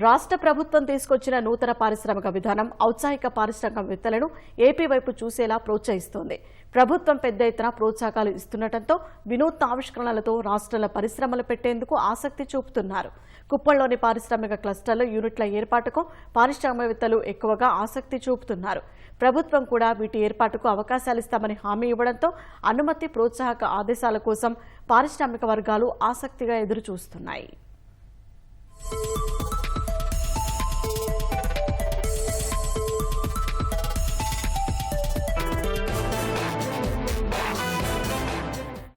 రాష్ట్ర ప్రభుత్వం తీసుకొచ్చిన నూతన పారిశ్రామిక విధానం ఔత్సాహిక పారిశ్రామికవేత్తలను ఏపీ వైపు చూసేలా ప్రోత్సహిస్తోంది. ప్రభుత్వం పెద్ద ఎత్తున ప్రోత్సాహకాలు ఇస్తుండటంతో వినూత్న ఆవిష్కరణలతో రాష్ట్రాల పరిశ్రమలు పెట్టేందుకు ఆసక్తి చూపుతున్నారు. కుప్పంలోని పారిశ్రామిక క్లస్టర్లు యూనిట్ల ఏర్పాటుకు పారిశ్రామికవేత్తలు ఎక్కువగా ఆసక్తి చూపుతున్నారు. ప్రభుత్వం కూడా వీటి ఏర్పాటుకు అవకాశాలిస్తామని హామీ ఇవ్వడంతో అనుమతి ప్రోత్సాహక ఆదేశాల కోసం పారిశ్రామిక వర్గాలు ఆసక్తిగా ఎదురుచూస్తున్నాయి.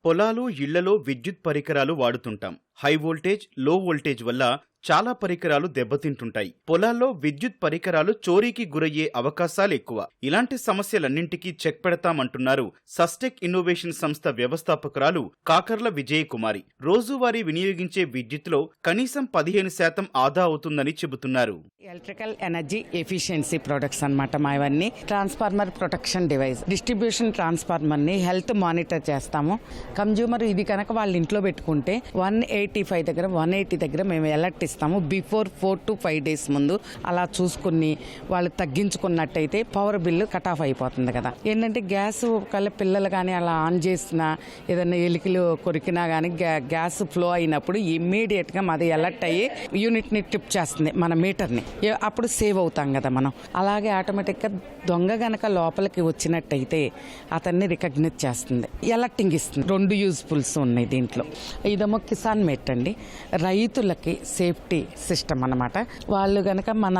పొలాలు ఇళ్ళలో విద్యుత్ పరికరాలు వాడుతుంటాం. హై వోల్టేజ్లో వోల్టేజ్ వల్ల చాలా పరికరాలు దెబ్బతింటుంటాయి. పొలాల్లో విద్యుత్ పరికరాలు చోరీకి గురయ్యే అవకాశాలు ఎక్కువ ఇలాంటి సమస్యలన్నింటికీ చెక్ పెడతామంటున్నారు సస్టెక్ ఇన్నోవేషన్ సంస్థ వ్యవస్థాపకురాలు కాకర్ల విజయకుమారి. రోజువారీ వినియోగించే విద్యుత్లో కనీసం పదిహేను శాతం ఆదా అవుతుందని చెబుతున్నారు. ఎలక్ట్రికల్ ఎనర్జీ ఎఫిషియన్సీ ప్రొడక్ట్స్ అన్నమాట మా ఇవన్నీ. Transformer protection device. డిస్ట్రిబ్యూషన్ ట్రాన్స్ఫార్మర్ని హెల్త్ మానిటర్ చేస్తాము. కన్జ్యూమర్ ఇది కనుక వాళ్ళ ఇంట్లో పెట్టుకుంటే వన్ ఎయిటీ ఫైవ్ దగ్గర వన్ ఎయిటీ దగ్గర మేము అలర్ట్ ఇస్తాము before four to five days ముందు అలా చూసుకుని వాళ్ళు తగ్గించుకున్నట్టయితే పవర్ బిల్లు కట్ ఆఫ్ అయిపోతుంది కదా. ఏంటంటే గ్యాస్ ఒకవేళ పిల్లలు కానీ అలా ఆన్ చేసినా ఏదైనా ఎలికలు కొరికినా కానీ గ్యాస్ ఫ్లో అయినప్పుడు ఇమ్మీడియట్గా మాది అలర్ట్ అయ్యి యూనిట్ని టిప్ ట్రిప్ చేస్తుంది మన మీటర్ని అప్పుడు సేవ్ అవుతాం కదా మనం. అలాగే ఆటోమేటిక్గా దొంగ గనక లోపలికి వచ్చినట్టయితే అతన్ని రికగ్నైజ్ చేస్తుంది. ఎలర్టింగ్ ఇస్తుంది. రెండు యూజ్ఫుల్స్ ఉన్నాయి దీంట్లో. ఇదేమో కిసాన్ మెట్ అండి. రైతులకి సేఫ్టీ సిస్టమ్ అన్నమాట. వాళ్ళు గనక మన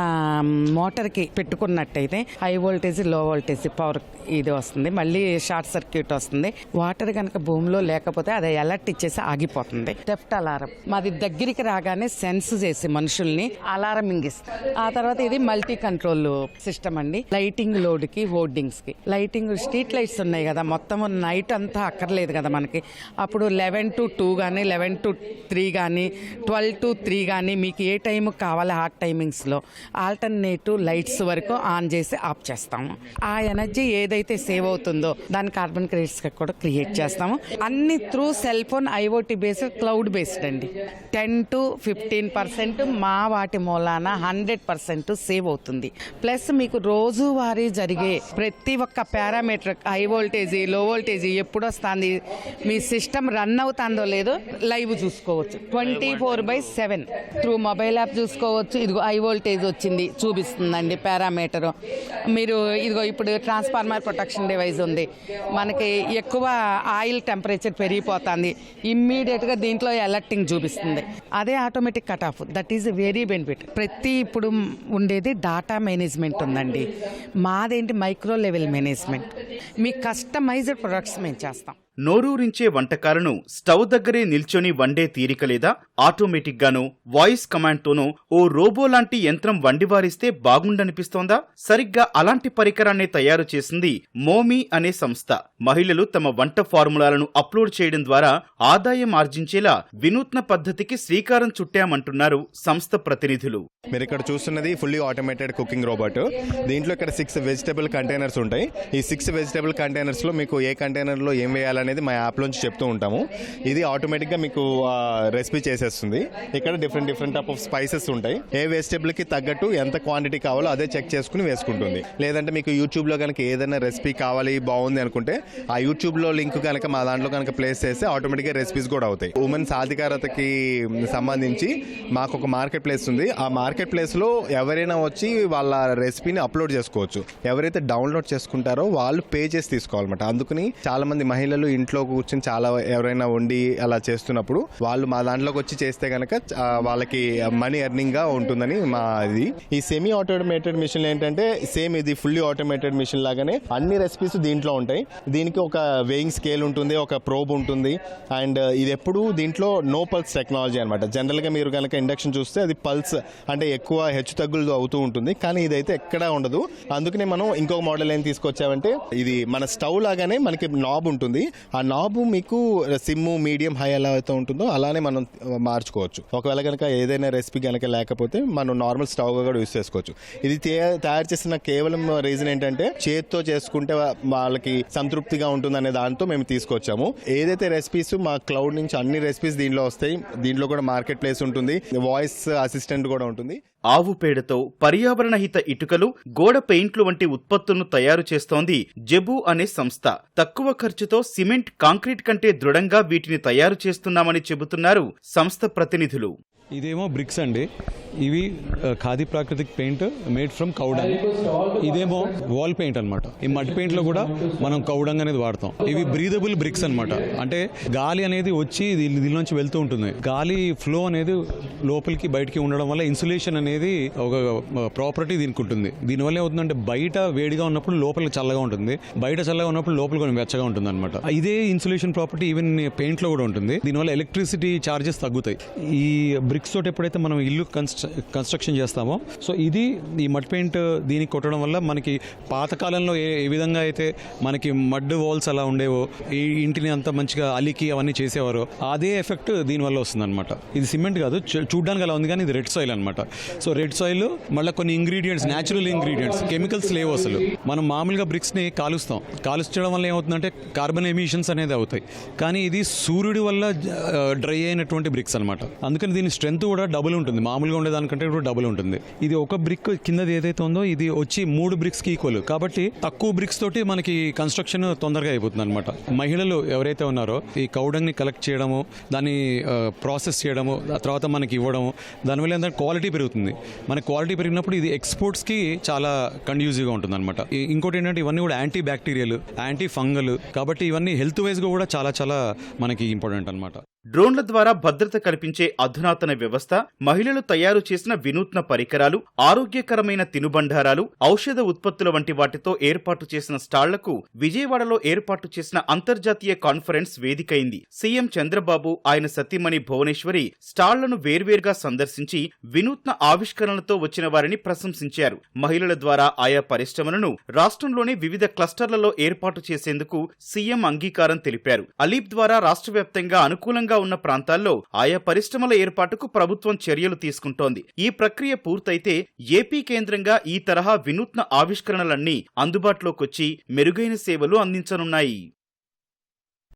మోటార్కి పెట్టుకున్నట్టయితే హై వోల్టేజ్లో వోల్టేజ్ పవర్ ఇది వస్తుంది. మళ్ళీ షార్ట్ సర్క్యూట్ వస్తుంది. వాటర్ కనుక భూమిలో లేకపోతే అది అలర్ట్ ఇచ్చేసి ఆగిపోతుంది. Theft alarm. మాది దగ్గరికి రాగానే సెన్స్ చేసి మనుషుల్ని అలారమింగ్ ఇస్తుంది ఆ తర్వాత ఇది మల్టీ కంట్రోల్ సిస్టమ్ అండి. లైటింగ్ లోడ్కి హోర్డింగ్స్కి లైటింగ్ స్ట్రీట్ లైట్స్ ఉన్నాయి కదా మొత్తం నైట్ అంతా అక్కర్లేదు కదా మనకి. అప్పుడు లెవెన్ టు టూ కానీ లెవెన్ టు త్రీ కానీ ట్వెల్వ్ టు త్రీ కానీ మీకు ఏ టైం కావాలి ఆ టైమింగ్స్లో ఆల్టర్నేటివ్ లైట్స్ వరకు ఆన్ చేసి ఆఫ్ చేస్తాము. ఆ ఎనర్జీ ఏదైతే సేవ్ అవుతుందో దాని కార్బన్ క్రెడిట్స్ కూడా క్రియేట్ చేస్తాము. అన్ని through cell phone IOT based cloud based అండి. టెన్ టు ఫిఫ్టీన్ పర్సెంట్ మా వాటి మూలాన హండ్రెడ్ పర్సెంట్ సేవ్ అవుతుంది. ప్లస్ మీకు రోజువారీ జరిగే ప్రతి ఒక్క parameter high voltage low voltage ఎప్పుడు వస్తుంది మీ సిస్టమ్ రన్ అవుతుందో లేదో లైవ్ చూసుకోవచ్చు. Twenty four by seven. Through mobile app చూసుకోవచ్చు. ఇదిగో ఐ వోల్టేజ్ వచ్చింది. చూపిస్తుందండి పారామీటరు. మీరు ఇదిగో ఇప్పుడు ట్రాన్స్ఫార్మర్ ప్రొటెక్షన్ డివైస్ ఉంది. మనకి ఎక్కువ ఆయిల్ టెంపరేచర్ పెరిగిపోతుంది. ఇమ్మీడియట్గా దీంట్లో అలర్టింగ్ చూపిస్తుంది. అదే automatic cut off. That is very benefit. ప్రతి ఇప్పుడు ఉండేది డాటా మేనేజ్మెంట్ ఉందండి. మాదేంటి మైక్రో లెవెల్ మేనేజ్మెంట్. మీ కస్టమైజ్డ్ ప్రొడక్ట్స్ మేము చేస్తాం. నోరూరించే వంటకాలను స్టవ్ దగ్గరే నిల్చొని వండే తీరిక లేదా? ఆటోమేటిక్గాను వాయిస్ కమాండ్తోనూ ఓ రోబో లాంటి యంత్రం వండివారిస్తే బాగుండనిపిస్తోందా? సరిగ్గా అలాంటి పరికరాన్ని తయారు చేసింది మోమీ అనే సంస్థ. మహిళలు తమ వంట ఫార్ములాలను అప్లోడ్ చేయడం ద్వారా ఆదాయం ఆర్జించేలా వినూత్న పద్ధతికి శ్రీకారం చుట్టామంటున్నారు సంస్థ ప్రతినిధులు. మీరు ఇక్కడ చూస్తున్నది ఫుల్లీ ఆటోమేటెడ్ కుకింగ్ రోబోట్ దీంట్లో ఇక్కడ సిక్స్ వెజిటబుల్ కంటైనర్స్ ఉంటాయి. ఈ సిక్స్ వెజిటబుల్ కంటైనర్స్లో మీకు ఏ కంటైనర్లో ఏం అనేది మా యాప్ చెప్తూ ఉంటాము. ఇది ఆటోమేటిక్గా మీకు రెసిపీ చేసేస్తుంది. ఇక్కడ different different type of spices ఉంటాయి. ఏ వెజిటేబుల్కి తగ్గట్టు ఎంత క్వాంటిటీ కావాలో అదే చెక్ చేసుకుని వేసుకుంటుంది. లేదంటే మీకు యూట్యూబ్లో కనుక ఏదైనా రెసిపీ కావాలి బాగుంది అనుకుంటే ఆ యూట్యూబ్లో లింక్ కనుక మా దాంట్లో కనుక ప్లేస్ చేస్తే ఆటోమేటిక్గా రెసిపీస్ కూడా అవుతాయి. ఉమెన్స్ సాధికారతకి సంబంధించి మాకు ఒక మార్కెట్ ప్లేస్ ఉంది. ఆ మార్కెట్ ప్లేస్లో ఎవరైనా వచ్చి వాళ్ళ రెసిపీని అప్లోడ్ చేసుకోవచ్చు. ఎవరైతే డౌన్లోడ్ చేసుకుంటారో వాళ్ళు పే చేసి తీసుకోవాలన్నమాట. అందుకని చాలా మంది మహిళలు ఇంట్లో కూర్చొని చాలా ఎవరైనా వండి అలా చేస్తున్నప్పుడు వాళ్ళు మా దాంట్లోకి వచ్చి చేస్తే కనుక వాళ్ళకి మనీ ఎర్నింగ్గా ఉంటుందని మా ఇది. ఈ సెమీ ఆటోమేటెడ్ మిషన్ ఏంటంటే సేమ్ ఇది ఫుల్లీ ఆటోమేటెడ్ మిషన్ లాగానే అన్ని రెసిపీస్ దీంట్లో ఉంటాయి. దీనికి ఒక వేయింగ్ స్కేల్ ఉంటుంది ఒక ప్రోబ్ ఉంటుంది. అండ్ ఇది ఎప్పుడు దీంట్లో నో పల్స్ టెక్నాలజీ అనమాట జనరల్గా మీరు కనుక ఇండక్షన్ చూస్తే అది పల్స్ అంటే ఎక్కువ హెచ్చు తగ్గులు అవుతూ ఉంటుంది. కానీ ఇదైతే ఎక్కడా ఉండదు. అందుకనే మనం ఇంకొక మోడల్ ఏం తీసుకొచ్చామంటే ఇది మన స్టవ్ లాగానే మనకి నాబ్ ఉంటుంది. ఆ నాబు మీకు సిమ్ మీడియం హై ఎలా అయితే ఉంటుందో అలానే మనం మార్చుకోవచ్చు. ఒకవేళ కనుక ఏదైనా రెసిపీ కనుక లేకపోతే మనం నార్మల్ స్టవ్ కూడా యూస్ చేసుకోవచ్చు. ఇది తే- తయారు చేసిన కేవలం రీజన్ ఏంటంటే చేత్తో చేసుకుంటే వాళ్ళకి సంతృప్తిగా ఉంటుంది అనే దాంతో మేము తీసుకొచ్చాము. ఏదైతే రెసిపీస్ మా క్లౌడ్ నుంచి అన్ని రెసిపీస్ దీంట్లో వస్తాయి దీంట్లో కూడా మార్కెట్ ప్లేస్ ఉంటుంది వాయిస్ అసిస్టెంట్ కూడా ఉంటుంది. ఆవు పేడతో పర్యావరణ హిత ఇటుకలు గోడ పెయింట్లు వంటి ఉత్పత్తులను తయారు చేస్తోంది జెబు అనే సంస్థ. తక్కువ ఖర్చుతో సిమెంట్ కాంక్రీట్ కంటే దృఢంగా వీటిని తయారు చేస్తున్నామని చెబుతున్నారు సంస్థ ప్రతినిధులు. ఇదేమో బ్రిక్స్ అండి. ఇవి Khadi Prakritik paint made from cow dung ఇదేమో వాల్ పెయింట్ అన్నమాట. ఈ మడ్ పెయింట్లో కూడా మనం కౌడంగ్ అనేది వాడతాం. ఇవి బ్రీదబుల్ బ్రిక్స్ అన్నమాట. అంటే గాలి అనేది వచ్చి దీని దీనిలోంచి వెళ్తూ ఉంటుంది. గాలి ఫ్లో అనేది లోపలికి బయటికి ఉండడం వల్ల ఇన్సులేషన్ అనేది ఒక ప్రాపర్టీ దీనికి ఉంటుంది. దీనివల్ల ఏమవుతుందంటే బయట వేడిగా ఉన్నప్పుడు లోపల చల్లగా ఉంటుంది. బయట చల్లగా ఉన్నప్పుడు లోపల కొంచెం వెచ్చగా ఉంటుంది అనమాట ఇదే ఇన్సులేషన్ ప్రాపర్టీ ఈవెన్ పెయింట్లో కూడా ఉంటుంది. దీనివల్ల ఎలక్ట్రిసిటీ చార్జెస్ తగ్గుతాయి. ఈ బ్రిక్స్ తోటి ఎప్పుడైతే మనం ఇల్లు కన్స్ట్ర కన్స్ట్రక్షన్ చేస్తామో సో ఇది ఈ మడ్ పెయింట్ దీనికి కొట్టడం వల్ల మనకి పాతకాలంలో ఏ ఏ విధంగా అయితే మనకి మడ్ వాల్స్ అలా ఉండేవో ఈ ఇంటిని అంత మంచిగా అలికి అవన్నీ చేసేవారో అదే ఎఫెక్ట్ దీనివల్ల వస్తుందన్నమాట. ఇది సిమెంట్ కాదు చూ- చూడ్డానికి అలా ఉంది కానీ ఇది రెడ్ సాయిల్ అనమాట సో రెడ్ సాయిల్ మళ్ళీ కొన్ని ఇంగ్రీడియంట్స్ న్యాచురల్ ఇంగ్రీడియంట్స్ కెమికల్స్ లేవు అసలు. మనం మామూలుగా బ్రిక్స్ని కాలుస్తాం. కాలుస్తడం వల్ల ఏమవుతుందంటే కార్బన్ ఎమిషన్స్ అనేది అవుతాయి. కానీ ఇది సూర్యుడి వల్ల డ్రై అయినటువంటి బ్రిక్స్ అనమాట అందుకని దీన్ని స్ట్రెంత్ కూడా డబుల్ ఉంటుంది. మామూలుగా ఉండేదానికంటే కూడా డబుల్ ఉంటుంది. ఇది ఒక బ్రిక్ కిందది ఏదైతే ఉందో ఇది వచ్చి మూడు బ్రిక్స్కి ఈక్వల్. కాబట్టి తక్కువ బ్రిక్స్ తోటి మనకి కన్స్ట్రక్షన్ తొందరగా అయిపోతుంది అనమాట మహిళలు ఎవరైతే ఉన్నారో ఈ కౌడంగ్ని కలెక్ట్ చేయడము దాన్ని ప్రాసెస్ చేయడము ఆ తర్వాత మనకి ఇవ్వడము దానివల్ల ఏంటంటే క్వాలిటీ పెరుగుతుంది. మన క్వాలిటీ పెరిగినప్పుడు ఇది ఎక్స్పోర్ట్స్కి చాలా కండ్యూజివ్గా ఉంటుంది అనమాట ఇంకోటి ఏంటంటే ఇవన్నీ కూడా యాంటీ బ్యాక్టీరియల్ యాంటీ ఫంగల్ కాబట్టి ఇవన్నీ హెల్త్ వైజ్గా కూడా చాలా చాలా మనకి ఇంపార్టెంట్ అనమాట డ్రోన్ల ద్వారా భద్రత కల్పించే అధునాతన వ్యవస్థ మహిళలు తయారు చేసిన వినూత్న పరికరాలు ఆరోగ్యకరమైన తినుబండారాలు ఔషధ ఉత్పత్తుల వంటి వాటితో ఏర్పాటు చేసిన స్టాళ్ళకు విజయవాడలో ఏర్పాటు చేసిన అంతర్జాతీయ కాన్ఫరెన్స్ వేదికైంది. సీఎం చంద్రబాబు ఆయన సతీమణి భువనేశ్వరి స్టాళ్ళను వేర్వేరుగా సందర్శించి వినూత్న ఆవిష్కరణలతో వచ్చిన వారిని ప్రశంసించారు. మహిళల ద్వారా ఆయా పరిశ్రమలను రాష్ట్రంలోని వివిధ క్లస్టర్లలో ఏర్పాటు చేసేందుకు సీఎం అంగీకారం తెలిపారు. అలీప్ ద్వారా రాష్ట్ర వ్యాప్తంగా అనుకూలంగా ఉన్న ప్రాంతాల్లో ఆయా పరిశ్రమల ఏర్పాటుకు ప్రభుత్వం చర్యలు తీసుకుంటోంది. ఈ ప్రక్రియ పూర్తయితే ఏపీ కేంద్రంగా ఈ తరహా వినూత్న ఆవిష్కరణలన్నీ అందుబాటులోకొచ్చి మెరుగైన సేవలు అందించనున్నాయి.